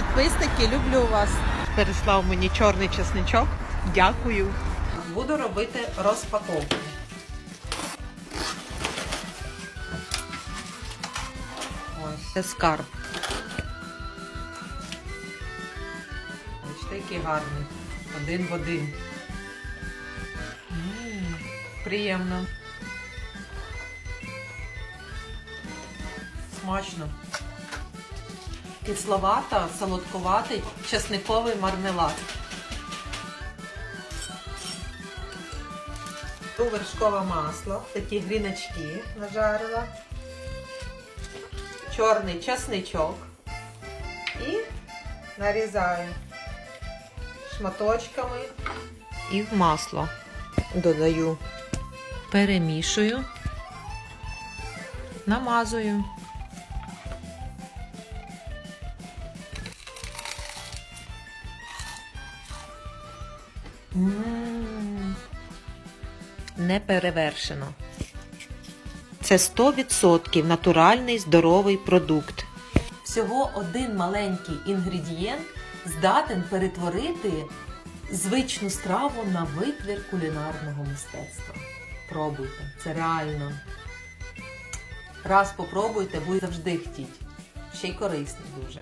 підписники, люблю вас. Переслав мені чорний чесничок. Дякую. Буду робити розпаковку. Ось це скарб. Бачите, який гарний. Один в один. М, Приємно. Смачно. Кисловата, солодкуватий, чесниковий мармелад. Вершкове масло, такі гріночки нажарила. Чорний чесничок. І нарізаю шматочками і в масло додаю. Перемішую, намазую. Не перевершено. Це 100% натуральний здоровий продукт. Всього один маленький інгредієнт здатен перетворити звичну страву на витвір кулінарного мистецтва. Пробуйте, це реально. Раз попробуйте, ви завжди хотіть. Ще й корисний дуже.